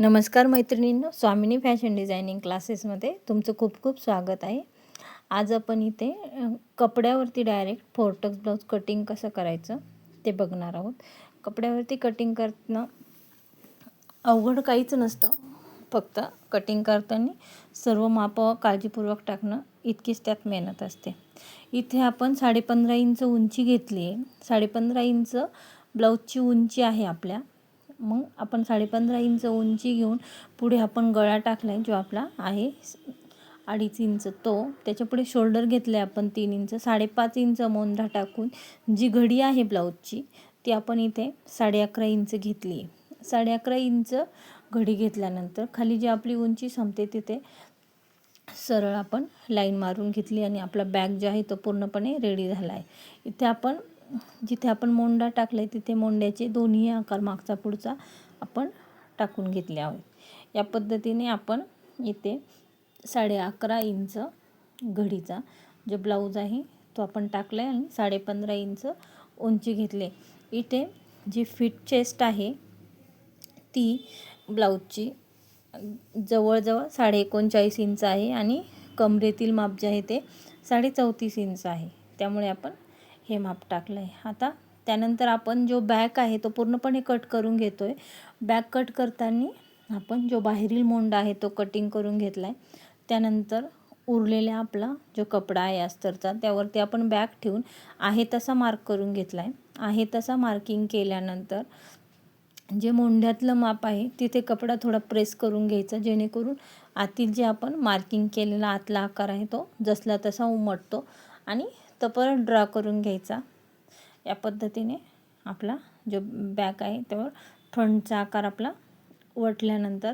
नमस्कार मैत्रिणींनो स्वामिनी fashion designing क्लासेसमध्ये तुमचं खूप खूप स्वागत आहे. आज आपण इथे कपड्यावरती डायरेक्ट फोरटक्स ब्लाऊज कटिंग कसं करायचं ते बघणार आहोत. कपड्यावरती कटिंग करणं अवघड काहीच नसतं. फक्त कटिंग करताना सर्व मापं काळजीपूर्वक टाकणं इतकीच त्यात मेहनत असते. इथे आपण साडेपंधरा इंच उंची घेतली आहे साडेपंधरा इंच ब्लाऊजची उंची आहे आपल्या. मग आपण साडेपंधरा इंच उंची घेऊन पुढे आपण गळा टाकला आहे जो आपला आहे अडीच इंच. तो त्याच्यापुढे शोल्डर घेतलं आहे आपण तीन इंच. साडेपाच इंच मोंढा टाकून जी घडी आहे ब्लाऊजची ती आपण इथे साडे अकरा इंच घेतली. आहे साडे अकरा इंच घडी घेतल्यानंतर खाली जी आपली उंची संपते तिथे सरळ आपण लाईन मारून घेतली आणि आपला बॅग जो आहे तो पूर्णपणे रेडी झाला आहे इथे आपण जिथे आपण मोंडा टाकला आहे तिथे मोंड्याचे दोन्ही आकार मागचा पुढचा आपण टाकून घेतले आहोत. या पद्धतीने आपण इथे साडे अकरा इंच घडीचा जो ब्लाऊज आहे तो आपण टाकला आहे आणि साडे पंधरा इंच उंची घेतले. इथे जी फिट चेस्ट आहे ती ब्लाऊजची जवळजवळ साडे एकोणचाळीस इंच आहे आणि कमरेतील माप जे आहे ते साडे चौतीस इंच आहे. त्यामुळे आपण हे माप टाकलं आहे आता त्यानंतर आपण जो बॅक आहे तो पूर्णपणे कट करून घेतो आहे बॅक कट करताना आपण जो बाहेरील मोंडा आहे तो कटिंग करून घेतला आहे त्यानंतर उरलेला आपला जो कपडा आहे अस्तरचा त्यावरती आपण बॅक ठेवून आहे तसा मार्क करून घेतला आहे आहे तसा मार्किंग केल्यानंतर जे मोंढ्यातलं माप आहे तिथे कपडा थोडा प्रेस करून घ्यायचा जेणेकरून आतील जे आपण मार्किंग केलेला आतला आकार आहे तो जसला तसा उमटतो आणि तो परत ड्रॉ करून घ्यायचा. या पद्धतीने आपला जो बॅक आहे त्यावर फ्रंटचा आकार आपला वटल्यानंतर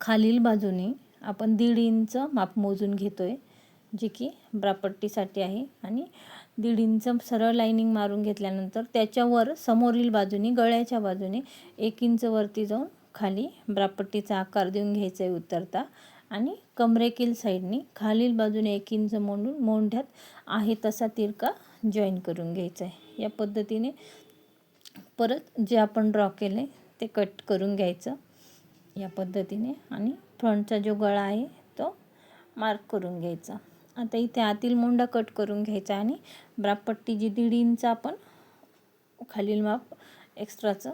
खालील बाजूने आपण दीड इंच माप मोजून घेतो आहे जी की ब्रापट्टीसाठी आहे आणि दीड इंच सरळ लाईनिंग मारून घेतल्यानंतर त्याच्यावर समोरील बाजूने गळ्याच्या बाजूने एक इंच वरती जाऊन खाली ब्रापट्टीचा आकार देऊन घ्यायचा आहे उतरता. आणि कमरेकील साईडने खालील बाजूने एक इंच मोंडून मोंढ्यात आहे तसा तिरका जॉईन करून घ्यायचा आहे या पद्धतीने परत जे आपण ड्रॉ केलं आहे ते कट करून घ्यायचं. या पद्धतीने आणि फ्रंटचा जो गळा आहे तो मार्क करून घ्यायचा. आता इथे आतील मोंडा कट करून घ्यायचा आणि ब्रापट्टी जी दीड इंच आपण खालील माप एक्स्ट्राचं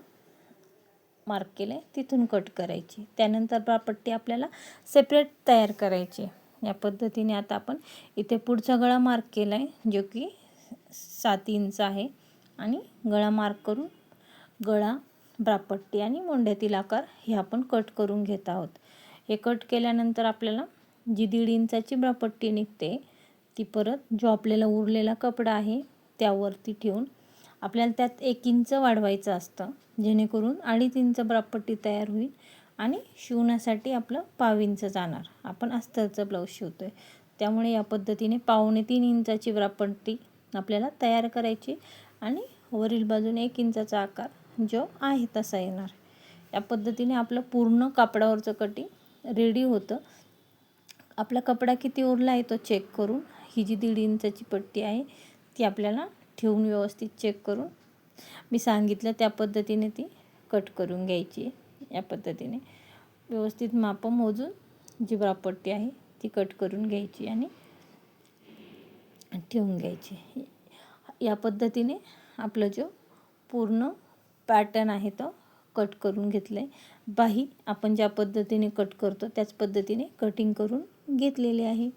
मार्क केलं आहे तिथून कट करायची. त्यानंतर ब्रापट्टी आपल्याला सेपरेट तयार करायची या पद्धतीने आता आपण इथे पुढचा गळा मार्क केला आहे जो की सात इंच आहे. आणि गळा मार्क करून गळा ब्रापट्टी आणि मोंढ्यातील आकार हे आपण कट करून घेत आहोत. हे कट केल्यानंतर आपल्याला जी दीड इंचाची ब्रापट्टी निघते ती परत जो आपल्याला उरलेला कपडा आहे त्यावरती ठेवून आपल्याला त्यात एक इंच वाढवायचं असतं जेणेकरून अडीच इंच ब्रापट्टी तयार होईल आणि शिवण्यासाठी आपलं पाव इंच जाणार. आपण अस्तरचं ब्लाऊज शिवतो आहे त्यामुळे या पद्धतीने पावणे तीन इंचाची ब्रापट्टी आपल्याला तयार करायची आणि वरील बाजूने एक इंचाचा आकार जो आहे तसा येणार. या पद्धतीने आपलं पूर्ण कापडावरचं कटिंग रेडी होतं. आपला कपडा किती उरला आहे तो चेक करून. ही जी दीड इंचाची पट्टी आहे ती आपल्याला ठेवून व्यवस्थित चेक करून. मी सांगितलं त्या पद्धतीने ती कट करून घ्यायची या पद्धतीने व्यवस्थित मापं मोजून जी ब्रापट्टी आहे ती कट करून घ्यायची आणि ठेवून घ्यायची. या पद्धतीने आपलं जो पूर्ण पॅटर्न आहे तो कट करून घेतलं आहे बाही आपण ज्या पद्धतीने कट करतो त्याच पद्धतीने कटिंग करून घेतलेले आहे.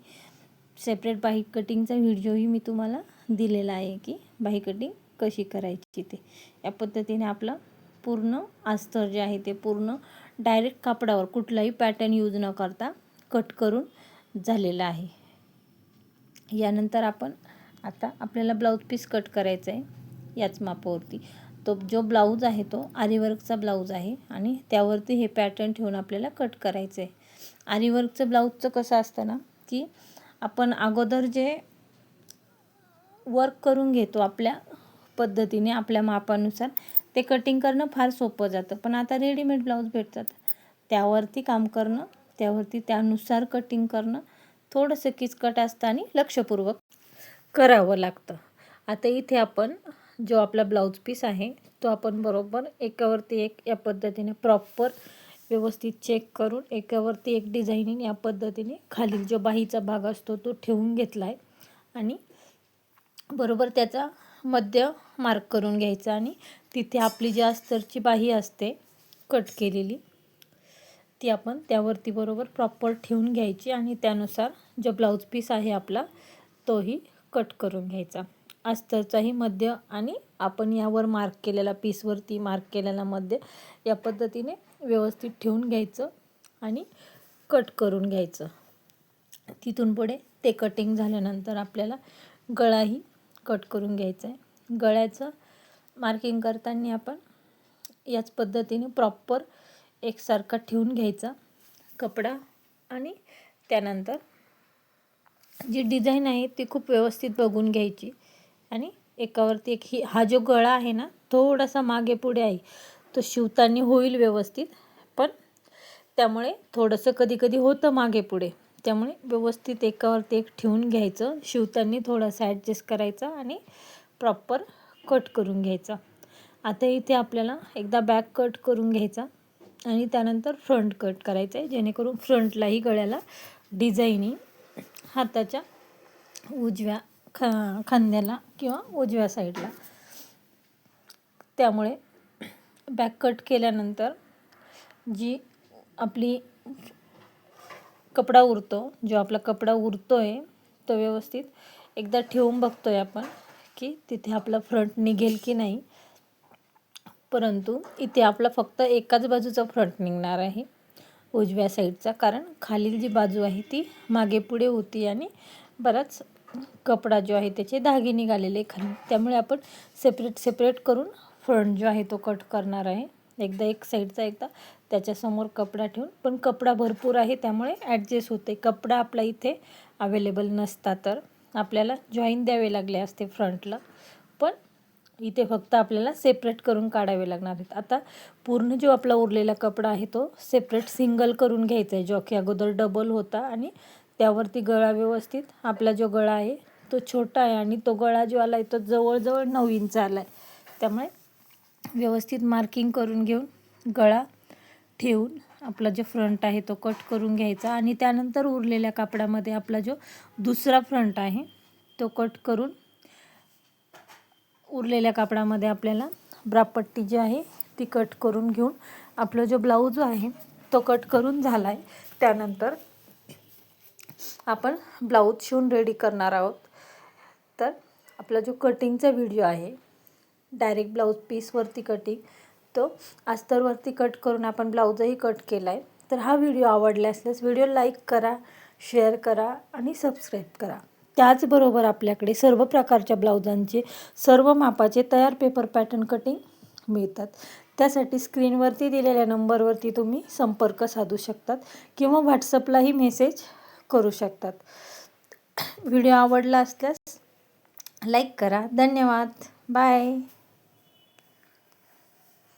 सेपरेट बाही कटिंगचा व्हिडिओही मी तुम्हाला दिलेला आहे की बाही कटिंग कशी करायची ते. या पद्धतीने आपलं पूर्ण अस्तर जे आहे ते पूर्ण डायरेक्ट कापडावर कुठलाही पॅटर्न यूज न करता कट करून झालेलं आहे. यानंतर आपण आता आपल्याला ब्लाऊज पीस कट करायचं आहे याच मापावरती. तो जो ब्लाऊज आहे तो आरीवर्कचा ब्लाऊज आहे आणि त्यावरती हे पॅटर्न ठेवून आपल्याला कट करायचं आहे आरीवर्कचं ब्लाऊजचं कसं असतं ना की आपण अगोदर जे वर्क करून घेतो आपल्या पद्धतीने आपल्या मापानुसार ते कटिंग करणं फार सोपं जातं. पण आता रेडीमेड ब्लाऊज भेटतात. त्यावरती काम करणं त्यावरती त्यानुसार कटिंग करणं थोडंसं किचकट असतं आणि लक्षपूर्वक करावं लागतं. आता इथे आपण जो आपला ब्लाऊज पीस आहे तो आपण बरोबर एकावरती एक या पद्धतीने प्रॉपर व्यवस्थित चेक करून एकावरती एक डिझाईनिंग या पद्धतीने खालील जो बाहीचा भाग असतो तो ठेवून घेतला आहे आणि बरोबर त्याचा मध्य मार्क करून घ्यायचा आणि तिथे आपली जी अस्तरची बाही असते कट केलेली ती आपण त्यावरती बरोबर प्रॉपर ठेवून घ्यायची आणि त्यानुसार जो ब्लाऊज पीस आहे आपला तोही कट करून घ्यायचा. अस्तरचाही मध्य आणि आपण यावर मार्क केलेला पीसवरती मार्क केलेला मध्य या पद्धतीने व्यवस्थित ठेवून घ्यायचं आणि कट करून घ्यायचं. तिथून पुढे ते कटिंग झाल्यानंतर आपल्याला गळाही कट करून घ्यायचा आहे. गळ्याचं मार्किंग करताना आपण याच पद्धतीने प्रॉपर एकसारखा ठेवून घ्यायचा कपडा आणि त्यानंतर जी डिझाईन आहे ती खूप व्यवस्थित बघून घ्यायची. आणि एकावरती एक ही हा जो गळा आहे ना थोडासा मागे पुढे आहे. तो शिवताना होईल व्यवस्थित पण त्यामुळे थोडंसं कधी कधी होतं मागे पुढे. त्यामुळे व्यवस्थित एकावरती एक ठेवून घ्यायचं शिवताना थोडासा ॲडजस्ट करायचा आणि प्रॉपर कट करून घ्यायचा. आता इथे आपल्याला एकदा बॅक कट करून घ्यायचा आणि त्यानंतर फ्रंट कट करायचं आहे जेणेकरून फ्रंटलाही गळ्याला डिझाईनिंग हाताच्या उजव्या ख खांद्याला किंवा उजव्या साईडला. त्यामुळे बॅक कट केल्यानंतर जी आपली कपडा उरतो जो आपला कपडा उरतो आहे तो व्यवस्थित एकदा ठेवून बघतो आहे आपण की तिथे आपला फ्रंट निघेल की नाही. परंतु इथे आपला फक्त एकाच बाजूचा फ्रंट निघणार आहे उजव्या साईडचा कारण खालील जी बाजू आहे ती मागे पुढे होती आणि बराच कपडा जो आहे त्याचे धागे निघालेले खाली त्यामुळे आपण सेपरेट सेपरेट करून फ्रंट जो आहे तो कट करणार आहे. एकदा एक साईडचा एकदा त्याच्यासमोर कपडा ठेवून. पण कपडा भरपूर आहे त्यामुळे ॲडजस्ट होते. कपडा आपला इथे अवेलेबल नसता तर. आपल्याला जॉईन द्यावे लागले असते फ्रंटला पण इथे फक्त आपल्याला सेपरेट करून काढावे लागणार आहेत. आता पूर्ण जो आपला उरलेला कपडा आहे तो सेपरेट सिंगल करून घ्यायचा आहे. जो की अगोदर डबल होता आणि त्यावरती गळा व्यवस्थित. आपला जो गळा आहे तो छोटा आहे आणि तो गळा जो आला आहे तो जवळजवळ नऊ इंच आला आहे त्यामुळे व्यवस्थित मार्किंग करून घेऊन गळा ठेवून आपला जो फ्रंट आहे तो कट करून घ्यायचा. आणि त्यानंतर उरलेल्या कापडामध्ये आपला जो दुसरा फ्रंट आहे तो कट करून उरलेल्या कापडामध्ये आपल्याला ब्रापट्टी जी आहे ती कट करून घेऊन आपला जो ब्लाऊज आहे तो कट करून झाला आहे त्यानंतर आपण ब्लाऊज शिवून रेडी करणार आहोत. तर आपला जो कटिंगचा व्हिडिओ आहे डायरेक्ट ब्लाऊज पीसवरती कटिंग तो अस्तरवरती कट करून आपण ब्लाऊजही कट केला आहे तर हा व्हिडिओ आवडला असल्यास व्हिडिओ लाईक करा शेअर करा आणि सबस्क्राईब करा. त्याचबरोबर आपल्याकडे सर्व प्रकारच्या ब्लाउजांचे सर्व मापाचे तयार पेपर पॅटर्न कटिंग मिळतात. त्यासाठी स्क्रीनवरती दिलेल्या नंबरवरती तुम्ही संपर्क साधू शकतात किंवा व्हॉट्सअपलाही मेसेज करू शकतात. व्हिडिओ आवडला असल्यास लाईक करा. धन्यवाद. बाय